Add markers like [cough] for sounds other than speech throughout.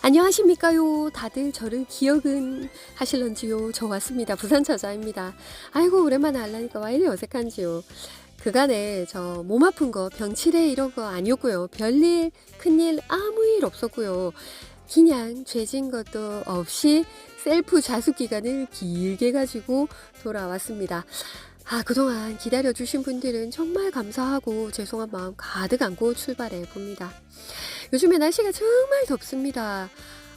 안녕하십니까요? 다들 저를 기억은 하실런지요? 저 왔습니다. 부산 처자입니다. 아이고 오랜만에 알라니까 와 이리 어색한지요. 그간에 저 몸 아픈 거 병치레 이런 거 아니었고요. 별일 큰일 아무 일 없었고요. 그냥 죄진 것도 없이 셀프 자숙 기간을 길게 가지고 돌아왔습니다. 아, 그동안 기다려주신 분들은 정말 감사하고 죄송한 마음 가득 안고 출발해 봅니다. 요즘에 날씨가 정말 덥습니다.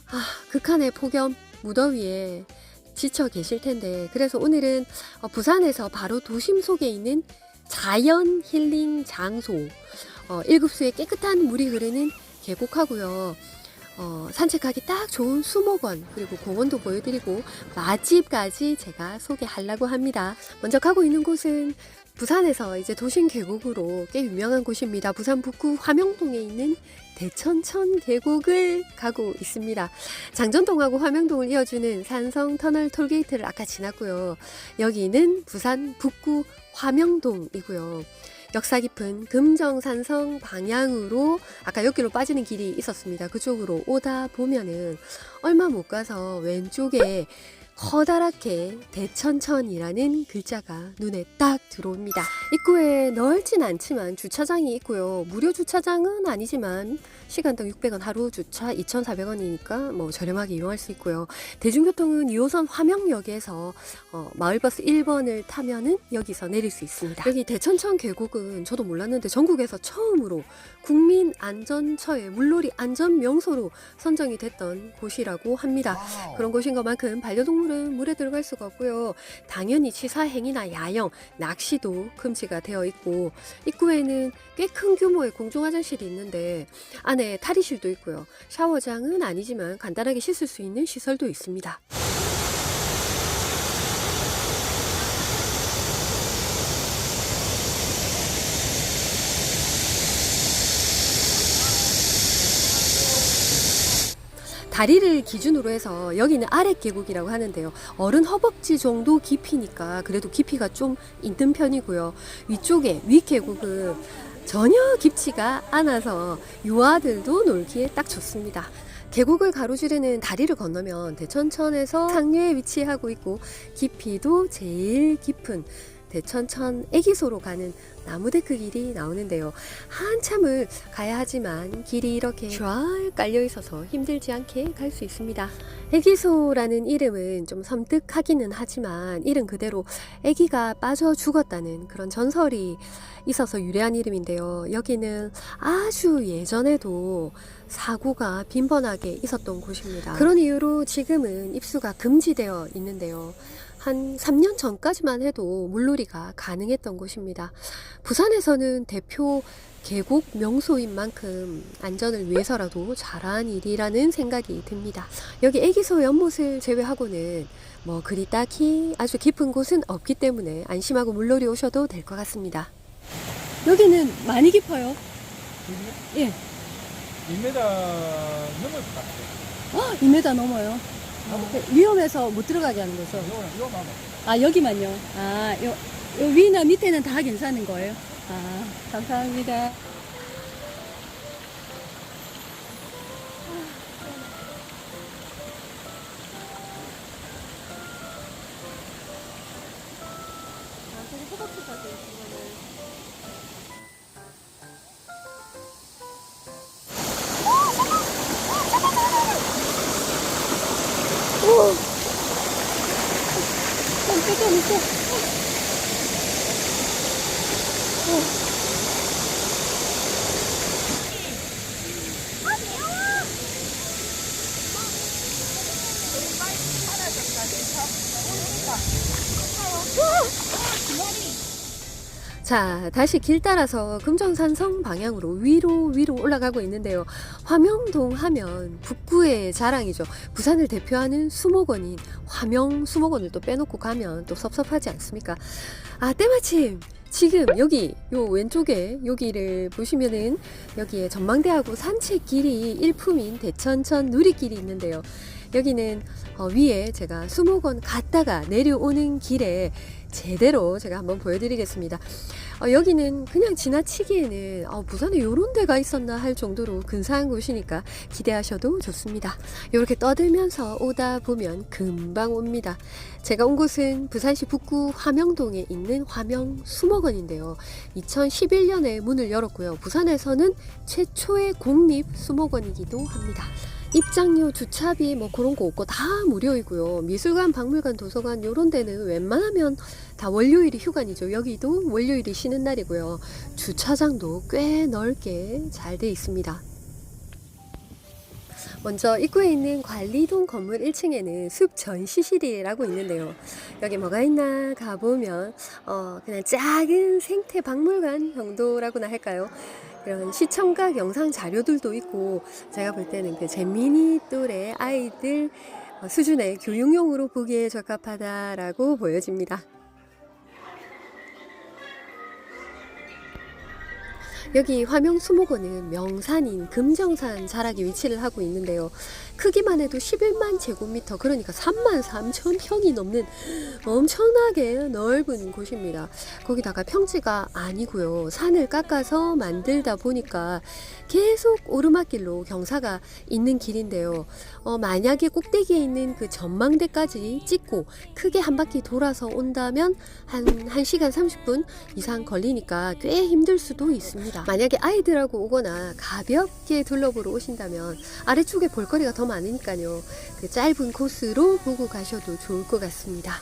아, 극한의 폭염, 무더위에 지쳐 계실 텐데, 그래서 오늘은 어, 부산에서 바로 도심 속에 있는 자연 힐링 장소, 어, 일급수에 깨끗한 물이 흐르는 계곡하고요. 어, 산책하기 딱 좋은 수목원 그리고 공원도 보여드리고 맛집까지 제가 소개하려고 합니다. 먼저 가고 있는 곳은 부산에서 이제 도심 계곡으로 꽤 유명한 곳입니다. 부산 북구 화명동에 있는 대천천 계곡을 가고 있습니다. 장전동하고 화명동을 이어주는 산성 터널 톨게이트를 아까 지났고요. 여기는 부산 북구 화명동이고요. 역사 깊은 금정산성 방향으로 아까 여기로 빠지는 길이 있었습니다. 그쪽으로 오다 보면은 얼마 못 가서 왼쪽에 커다랗게 대천천이라는 글자가 눈에 딱 들어옵니다. 입구에 넓진 않지만 주차장이 있고요. 무료 주차장은 아니지만 시간당 600원 하루 주차 2,400원이니까 뭐 저렴하게 이용할 수 있고요. 대중교통은 2호선 화명역에서 어, 마을버스 1번을 타면은 여기서 내릴 수 있습니다. 여기 대천천 계곡은 저도 몰랐는데 전국에서 처음으로 국민 안전처의 물놀이 안전 명소로 선정이 됐던 곳이라고 합니다. 그런 곳인 것만큼 반려동물은 물에 들어갈 수가 없고요. 당연히 치사 행위나 야영, 낚시도 금지가 되어 있고 입구에는 꽤 큰 규모의 공중 화장실이 있는데 안에 탈의실도 있고요. 샤워장은 아니지만 간단하게 씻을 수 있는 시설도 있습니다. 다리를 기준으로 해서 여기는 아래 계곡이라고 하는데요. 어른 허벅지 정도 깊이니까 그래도 깊이가 좀 있는 편이고요. 위쪽에 위 계곡은 전혀 깊지가 않아서 유아들도 놀기에 딱 좋습니다. 계곡을 가로지르는 다리를 건너면 대천천에서 상류에 위치하고 있고 깊이도 제일 깊은 대천천 애기소로 가는 나무데크 길이 나오는데요. 한참을 가야 하지만 길이 이렇게 쫙 깔려 있어서 힘들지 않게 갈 수 있습니다. 애기소라는 이름은 좀 섬뜩하기는 하지만 이름 그대로 애기가 빠져 죽었다는 그런 전설이 있어서 유래한 이름인데요. 여기는 아주 예전에도 사고가 빈번하게 있었던 곳입니다. 그런 이유로 지금은 입수가 금지되어 있는데요. 한 3년 전까지만 해도 물놀이가 가능했던 곳입니다. 부산에서는 대표 계곡 명소인 만큼 안전을 위해서라도 잘한 일이라는 생각이 듭니다. 여기 애기소 연못을 제외하고는 뭐 그리 딱히 아주 깊은 곳은 없기 때문에 안심하고 물놀이 오셔도 될 것 같습니다. 여기는 많이 깊어요. 예. 2m 넘을 것 같아요. 어, 2m 넘어요. 위험해서 못 들어가게 하는 거죠. 아, 여기만요. 아, 요, 요 위나 밑에는 다 괜찮은 거예요. 아, 감사합니다. 깜짝 자, 다시 길 따라서 금정산성 방향으로 위로 위로 올라가고 있는데요. 화명동 하면 북구의 자랑이죠. 부산을 대표하는 수목원인 화명 수목원을 또 빼놓고 가면 또 섭섭하지 않습니까? 아, 때마침 지금 여기 요 왼쪽에 여기를 보시면은 여기에 전망대하고 산책길이 일품인 대천천 누리길이 있는데요. 여기는 어, 위에 제가 수목원 갔다가 내려오는 길에 제대로 제가 한번 보여드리겠습니다. 어, 여기는 그냥 지나치기에는 어, 부산에 이런 데가 있었나 할 정도로 근사한 곳이니까 기대하셔도 좋습니다. 이렇게 떠들면서 오다 보면 금방 옵니다. 제가 온 곳은 부산시 북구 화명동에 있는 화명 수목원인데요. 2011년에 문을 열었고요. 부산에서는 최초의 공립 수목원이기도 합니다. 입장료, 주차비 뭐 그런 거 없고 다 무료이고요. 미술관, 박물관, 도서관 요런 데는 웬만하면 다 월요일이 휴관이죠. 여기도 월요일이 쉬는 날이고요. 주차장도 꽤 넓게 잘 돼 있습니다. 먼저 입구에 있는 관리동 건물 1층에는 숲 전시실이라고 있는데요. 여기 뭐가 있나 가보면 어, 그냥 작은 생태 박물관 정도라고나 할까요? 그런 시청각 영상 자료들도 있고 제가 볼 때는 그 재민이 또래 아이들 어, 수준의 교육용으로 보기에 적합하다라고 보여집니다. 여기 화명 수목원은 명산인 금정산 자락에 위치를 하고 있는데요. 크기만 해도 11만 제곱미터, 그러니까 3만 3천 평이 넘는 엄청나게 넓은 곳입니다. 거기다가 평지가 아니고요. 산을 깎아서 만들다 보니까 계속 오르막길로 경사가 있는 길인데요. 어, 만약에 꼭대기에 있는 그 전망대까지 찍고 크게 한 바퀴 돌아서 온다면 한 1시간 30분 이상 걸리니까 꽤 힘들 수도 있습니다. 만약에 아이들하고 오거나 가볍게 둘러보러 오신다면 아래쪽에 볼거리가 더 많으니까요. 그 짧은 코스로 보고 가셔도 좋을 것 같습니다.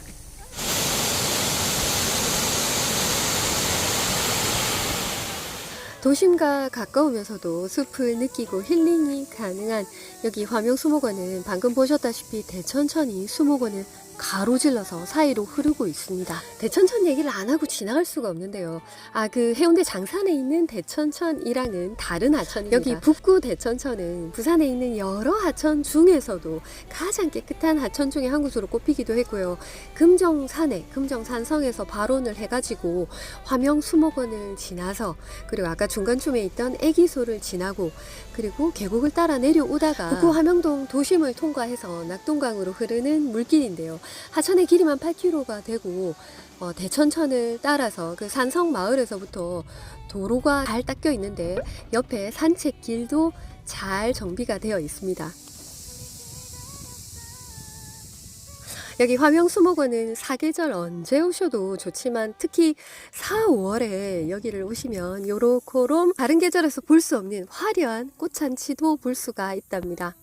도심과 가까우면서도 숲을 느끼고 힐링이 가능한 여기 화명수목원은 방금 보셨다시피 대천천이 수목원을 가로질러서 사이로 흐르고 있습니다. 대천천 얘기를 안 하고 지나갈 수가 없는데요. 아, 그 해운대 장산에 있는 대천천이랑은 다른 하천입니다. 여기 북구 대천천은 부산에 있는 여러 하천 중에서도 가장 깨끗한 하천 중에 한 곳으로 꼽히기도 했고요. 금정산에, 금정산성에서 발원을 해가지고 화명수목원을 지나서 그리고 아까 중간쯤에 있던 애기소를 지나고 그리고 계곡을 따라 내려오다가 북구 화명동 도심을 통과해서 낙동강으로 흐르는 물길인데요. 하천의 길이만 8km가 되고 어, 대천천을 따라서 그 산성 마을에서부터 도로가 잘 닦여 있는데 옆에 산책길도 잘 정비가 되어 있습니다. 여기 화명수목원은 사계절 언제 오셔도 좋지만 특히 4, 5월에 여기를 오시면 요렇고롬 다른 계절에서 볼 수 없는 화려한 꽃잔치도 볼 수가 있답니다.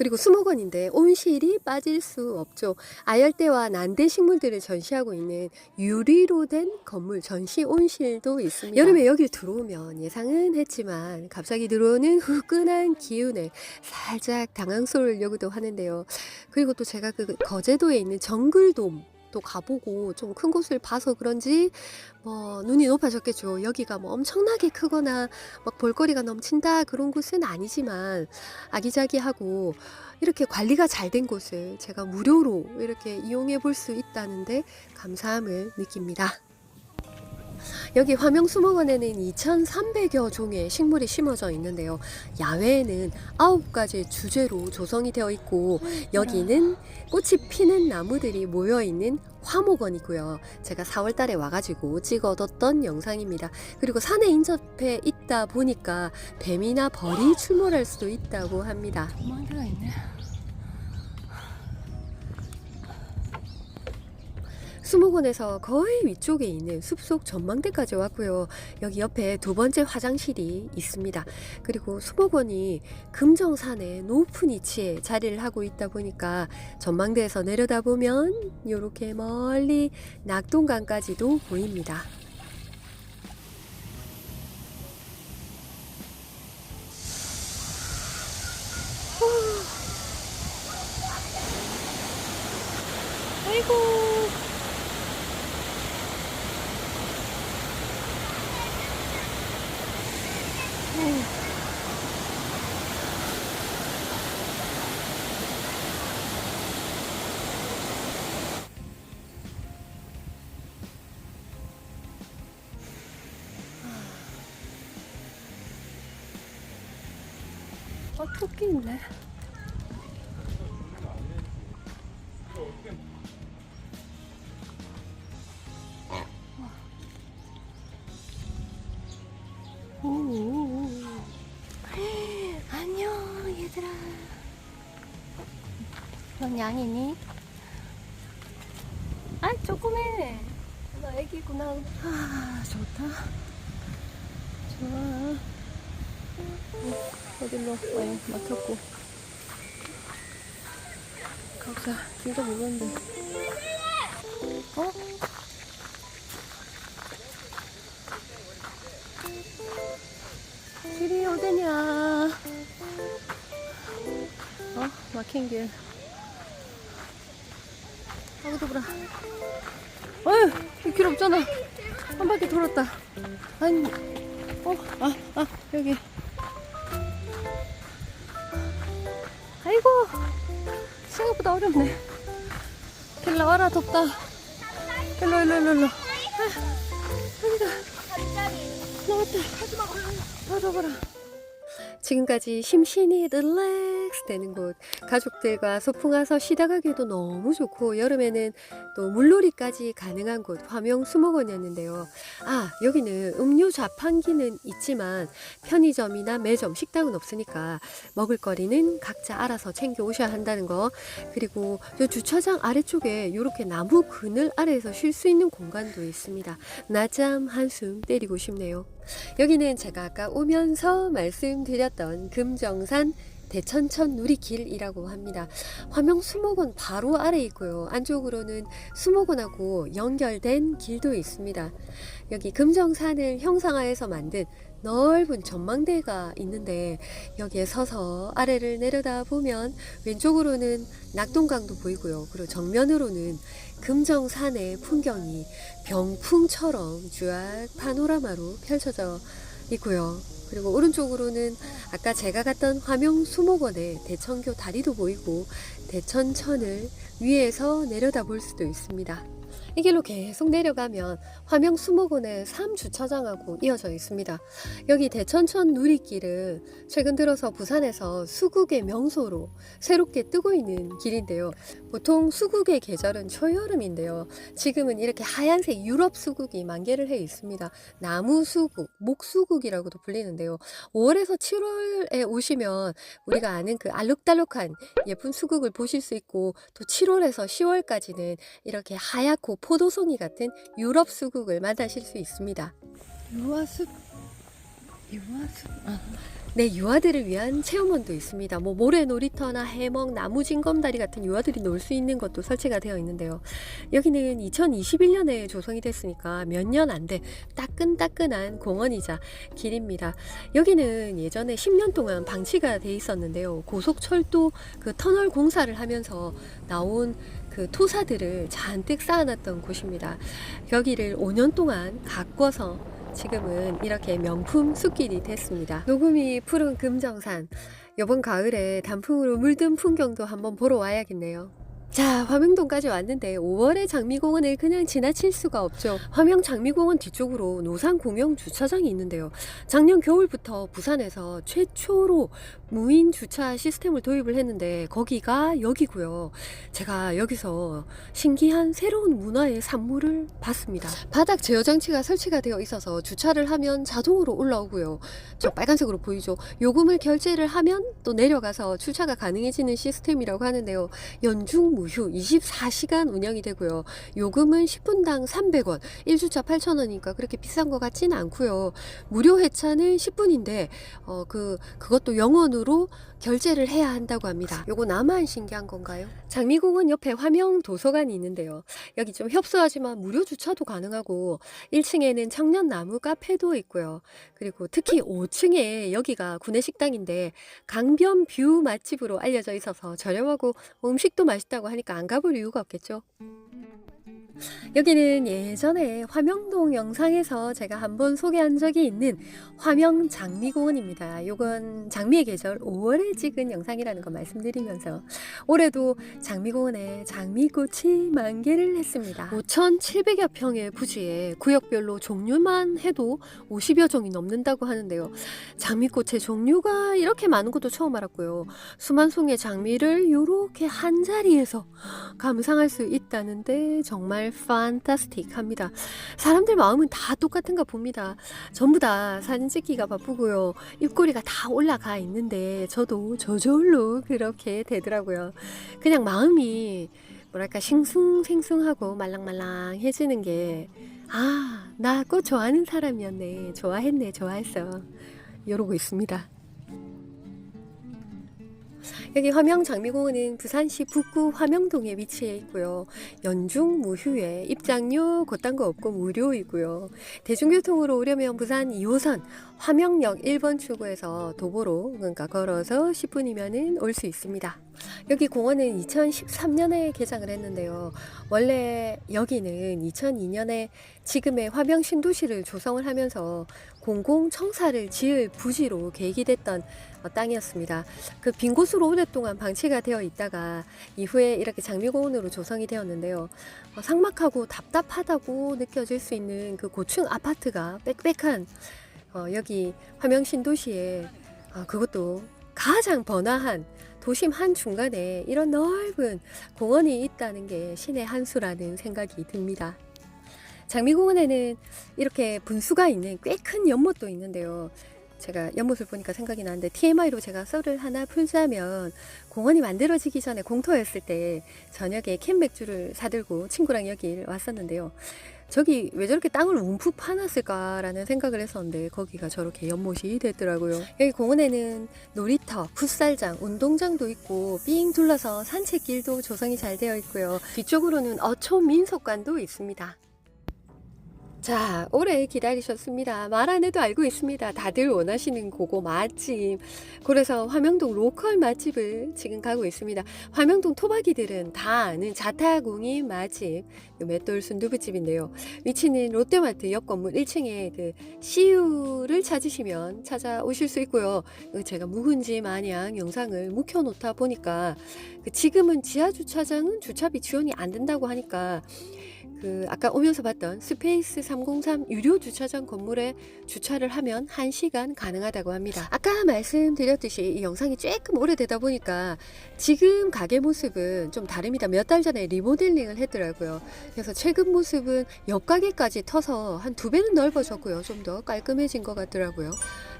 그리고 수목원인데 온실이 빠질 수 없죠. 아열대와 난대 식물들을 전시하고 있는 유리로 된 건물 전시 온실도 있습니다. 여름에 여길 들어오면 예상은 했지만 갑자기 들어오는 후끈한 기운에 살짝 당황스러우려고도 하는데요. 그리고 또 제가 그 거제도에 있는 정글돔 또 가보고 좀 큰 곳을 봐서 그런지 뭐 눈이 높아졌겠죠. 여기가 뭐 엄청나게 크거나 막 볼거리가 넘친다 그런 곳은 아니지만 아기자기하고 이렇게 관리가 잘 된 곳을 제가 무료로 이렇게 이용해 볼 수 있다는데 감사함을 느낍니다. 여기 화명수목원에는 2,300여 종의 식물이 심어져 있는데요. 야외에는 9가지 주제로 조성이 되어 있고 여기는 꽃이 피는 나무들이 모여 있는 화목원이고요. 제가 4월 달에 와가지고 찍어뒀던 영상입니다. 그리고 산에 인접해 있다 보니까 뱀이나 벌이 출몰할 수도 있다고 합니다. 수목원에서 거의 위쪽에 있는 숲속 전망대까지 왔고요. 여기 옆에 두 번째 화장실이 있습니다. 그리고 수목원이 금정산의 높은 위치에 자리를 하고 있다 보니까 전망대에서 내려다보면 이렇게 멀리 낙동강까지도 보입니다. 아이고. 토끼 있네. 오. [gasps] 안녕 얘들아. 넌 양이니? 아 조그매. 너 애기구나. 아 좋다. 좋아. 어, 어딜로 와요? 막혔고. 가보자 길도 모르는데. 어? 길이 어디냐? 어? 막힌 길. 아우 더불어 어휴 이길 없잖아. 한 바퀴 돌았다. 아니 어? 아, 아 여기 아이고 생각보다 어렵네. 길 나와라 덥다. 일로 일로 일로 일로. 아, 여기다. 나왔다. 받아봐라. 지금까지 심신이 릴렉스 되는 곳. 가족들과 소풍 와서 쉬다 가기도 너무 좋고 여름에는 또 물놀이까지 가능한 곳 화명 수목원이었는데요. 아 여기는 음료 자판기는 있지만 편의점이나 매점 식당은 없으니까 먹을거리는 각자 알아서 챙겨 오셔야 한다는 거. 그리고 저 주차장 아래쪽에 이렇게 나무 그늘 아래에서 쉴 수 있는 공간도 있습니다. 낮잠 한숨 때리고 싶네요. 여기는 제가 아까 오면서 말씀드렸던 금정산 대천천 누리길이라고 합니다. 화명 수목원 바로 아래 있고요. 안쪽으로는 수목원하고 연결된 길도 있습니다. 여기 금정산을 형상화해서 만든 넓은 전망대가 있는데 여기에 서서 아래를 내려다 보면 왼쪽으로는 낙동강도 보이고요. 그리고 정면으로는 금정산의 풍경이 병풍처럼 쫙 파노라마로 펼쳐져 있고요. 그리고 오른쪽으로는 아까 제가 갔던 화명 수목원의 대천교 다리도 보이고 대천천을 위에서 내려다 볼 수도 있습니다. 이 길로 계속 내려가면 화명 수목원의 3주차장하고 이어져 있습니다. 여기 대천천 누리길은 최근 들어서 부산에서 수국의 명소로 새롭게 뜨고 있는 길인데요. 보통 수국의 계절은 초여름인데요. 지금은 이렇게 하얀색 유럽 수국이 만개를 해 있습니다. 나무 수국, 목 수국이라고도 불리는데요. 5월에서 7월에 오시면 우리가 아는 그 알록달록한 예쁜 수국을 보실 수 있고 또 7월에서 10월까지는 이렇게 하얗고 포도송이 같은 유럽 수국을 만나실 수 있습니다. 유아숲 유아숲 아 네, 유아들을 위한 체험원도 있습니다. 뭐 모래 놀이터나 해먹, 나무 징검다리 같은 유아들이 놀 수 있는 것도 설치가 되어 있는데요. 여기는 2021년에 조성이 됐으니까 몇 년 안 돼 따끈따끈한 공원이자 길입니다. 여기는 예전에 10년 동안 방치가 돼 있었는데요. 고속철도 그 터널 공사를 하면서 나온 그 토사들을 잔뜩 쌓아놨던 곳입니다. 여기를 5년 동안 가꿔서 지금은 이렇게 명품 숲길이 됐습니다. 녹음이 푸른 금정산. 이번 가을에 단풍으로 물든 풍경도 한번 보러 와야겠네요. 자, 화명동까지 왔는데 5월의 장미공원을 그냥 지나칠 수가 없죠. 화명 장미공원 뒤쪽으로 노산 공영 주차장이 있는데요. 작년 겨울부터 부산에서 최초로 무인 주차 시스템을 도입을 했는데 거기가 여기고요. 제가 여기서 신기한 새로운 문화의 산물을 봤습니다. 바닥 제어 장치가 설치가 되어 있어서 주차를 하면 자동으로 올라오고요. 저 빨간색으로 보이죠? 요금을 결제를 하면 또 내려가서 주차가 가능해지는 시스템이라고 하는데요. 연중 무휴 24시간 운영이 되고요. 요금은 10분당 300원, 1주차 8,000원이니까 그렇게 비싼 것 같지는 않고요. 무료 회차는 10분인데 어, 그 그것도 영원으로 결제를 해야 한다고 합니다. 요거 나만 신기한 건가요? 장미공원 옆에 화명 도서관이 있는데요. 여기 좀 협소하지만 무료 주차도 가능하고 1층에는 청년 나무 카페도 있고요. 그리고 특히 5층에 여기가 구내식당인데 강변 뷰 맛집으로 알려져 있어서 저렴하고 음식도 맛있다고 하니까 안 가볼 이유가 없겠죠. 여기는 예전에 화명동 영상에서 제가 한번 소개한 적이 있는 화명 장미공원입니다. 요건 장미의 계절 5월에 찍은 영상이라는 거 말씀드리면서 올해도 장미공원에 장미꽃이 만개를 했습니다. 5,700여 평의 부지에 구역별로 종류만 해도 50여 종이 넘는다고 하는데요. 장미꽃의 종류가 이렇게 많은 것도 처음 알았고요. 수만 송의 장미를 이렇게 한 자리에서 감상할 수 있다는데 정말 정말 판타스틱합니다. 사람들 마음은 다 똑같은가 봅니다. 전부 다 사진 찍기가 바쁘고요. 입꼬리가 다 올라가 있는데 저도 저절로 그렇게 되더라고요. 그냥 마음이 뭐랄까 싱숭생숭하고 말랑말랑해지는 게 아, 나 꽃 좋아하는 사람이었네. 좋아했네. 좋아했어. 이러고 있습니다. 여기 화명 장미공원은 부산시 북구 화명동에 위치해 있고요. 연중 무휴에 입장료 그딴 거 없고 무료이고요. 대중교통으로 오려면 부산 2호선 화명역 1번 출구에서 도보로 그러니까 걸어서 10분이면 올수 있습니다. 여기 공원은 2013년에 개장을 했는데요. 원래 여기는 2002년에 지금의 화명 신도시를 조성을 하면서 공공청사를 지을 부지로 계획이 됐던 어, 땅이었습니다. 그 빈 곳으로 오랫동안 방치가 되어 있다가 이후에 이렇게 장미공원으로 조성이 되었는데요. 어, 삭막하고 답답하다고 느껴질 수 있는 그 고층 아파트가 빽빽한 어, 여기 화명 신도시에 어, 그것도 가장 번화한 도심 한 중간에 이런 넓은 공원이 있다는 게 신의 한 수라는 생각이 듭니다. 장미공원에는 이렇게 분수가 있는 꽤 큰 연못도 있는데요. 제가 연못을 보니까 생각이 나는데 TMI로 제가 썰을 하나 풀자면 공원이 만들어지기 전에 공터였을 때 저녁에 캔 맥주를 사들고 친구랑 여기 왔었는데요. 저기 왜 저렇게 땅을 움푹 파놨을까라는 생각을 했었는데 거기가 저렇게 연못이 됐더라고요. 여기 공원에는 놀이터, 풋살장, 운동장도 있고 삥 둘러서 산책길도 조성이 잘 되어 있고요. 뒤쪽으로는 어촌 민속관도 있습니다. 자, 오래 기다리셨습니다. 말 안 해도 알고 있습니다. 다들 원하시는 그거 맛집. 그래서 화명동 로컬 맛집을 지금 가고 있습니다. 화명동 토박이들은 다 아는 자타공인 맛집, 요 맷돌 순두부집인데요. 위치는 롯데마트 옆 건물 1층에 그 CU를 찾으시면 찾아오실 수 있고요. 그 제가 묵은지 마냥 영상을 묵혀놓다 보니까 그 지금은 지하 주차장은 주차비 지원이 안 된다고 하니까 그 아까 오면서 봤던 스페이스 303 유료 주차장 건물에 주차를 하면 1시간 가능하다고 합니다. 아까 말씀드렸듯이 이 영상이 조금 오래되다 보니까 지금 가게 모습은 좀 다릅니다. 몇 달 전에 리모델링을 했더라고요. 그래서 최근 모습은 옆 가게까지 터서 한 두 배는 넓어졌고요. 좀 더 깔끔해진 것 같더라고요.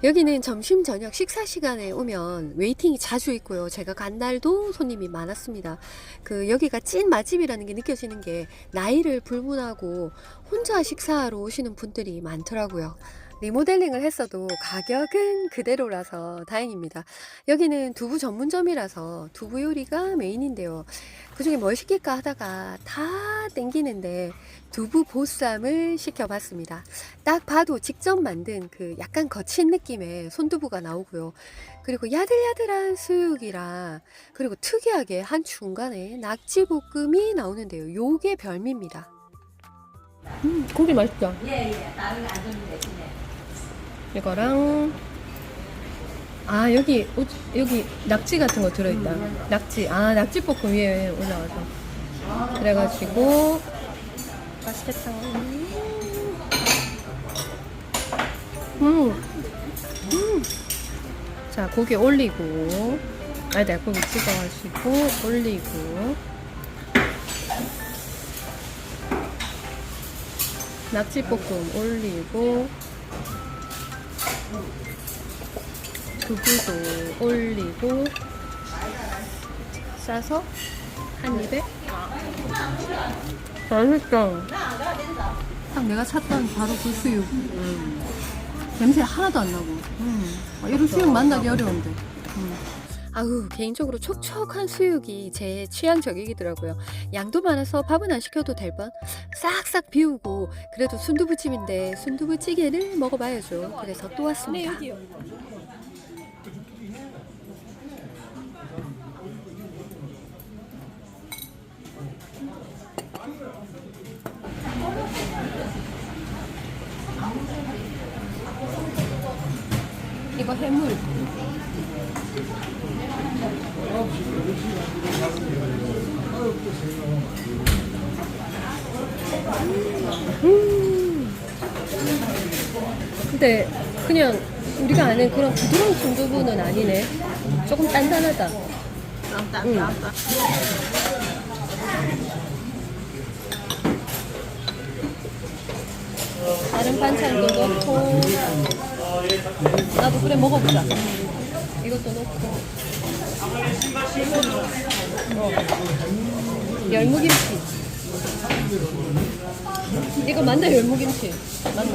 여기는 점심 저녁 식사 시간에 오면 웨이팅이 자주 있고요. 제가 간 날도 손님이 많았습니다. 그 여기가 찐 맛집이라는 게 느껴지는 게 나이를 불문하고 혼자 식사하러 오시는 분들이 많더라고요. 리모델링을 했어도 가격은 그대로라서 다행입니다. 여기는 두부 전문점이라서 두부 요리가 메인인데요. 그 중에 뭘 시킬까 하다가 다 땡기는데 두부 보쌈을 시켜봤습니다. 딱 봐도 직접 만든 그 약간 거친 느낌의 손두부가 나오고요. 그리고 야들야들한 수육이라 그리고 특이하게 한 중간에 낙지 볶음이 나오는데요. 요게 별미입니다. 음, 고기 맛있다. 예, 예. 다른 거안 주면 되시네. 이거랑 아 여기 오- 여기 낙지 같은 거 들어있다. 낙지 아 낙지 볶음 위에 올라와서 그래가지고 맛있겠다. 음, 음. 자 고기 올리고. 아니다 고기 찍어 가지고 올리고. 낙지 볶음 올리고. 두부도 올리고. 싸서 한 입에 맛있다 딱 내가 찾던 바로 그 수육 냄새 하나도 안 나고 아, 이런 수육 만나기 어려운데 아우 개인적으로 촉촉한 수육이 제 취향 저격이더라고요. 양도 많아서 밥은 안 시켜도 될 뻔. 싹싹 비우고 그래도 순두부집인데 순두부찌개를 먹어봐야죠. 그래서 또 왔습니다. 이거 해물 음. 근데 그냥 우리가 아는 그런 부드러운 순두부는 아니네. 조금 단단하다. 응. 다른 반찬도 넣고 나도 그래 먹어보자. 이것도 넣고. 열무김치. 이거 맞나 열무김치. 맞나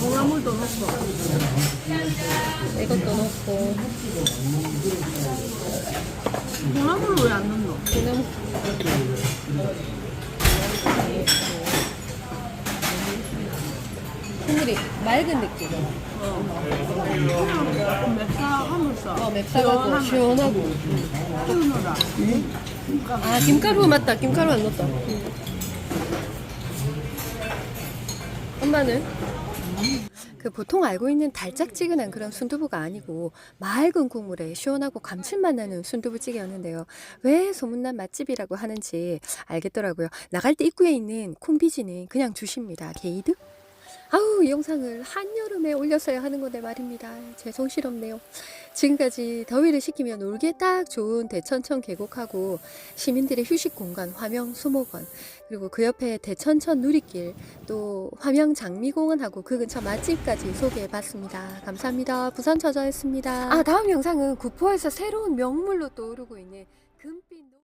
콩나물도 넣고. 이것도 넣고. 콩나물을 왜안 넣노? 그냥 국물이 맑은 느낌 좀 맵싸하면서. 어 맵싸가고 시원하고 키우느라. 아 김가루 맞다 김가루 안 넣었다 엄마는? 그 보통 알고 있는 달짝지근한 그런 순두부가 아니고 맑은 국물에 시원하고 감칠맛 나는 순두부찌개였는데요. 왜 소문난 맛집이라고 하는지 알겠더라고요. 나갈 때 입구에 있는 콩비지는 그냥 주십니다. 게이득? 아우 이 영상을 한여름에 올렸어야 하는 건데 말입니다. 죄송스럽네요. 지금까지 더위를 식히며 놀기에 딱 좋은 대천천 계곡하고 시민들의 휴식 공간 화명 수목원 그리고 그 옆에 대천천 누리길 또 화명 장미공원하고 그 근처 맛집까지 소개해봤습니다. 감사합니다. 부산 저자였습니다. 아 다음 영상은 구포에서 새로운 명물로 떠오르고 있는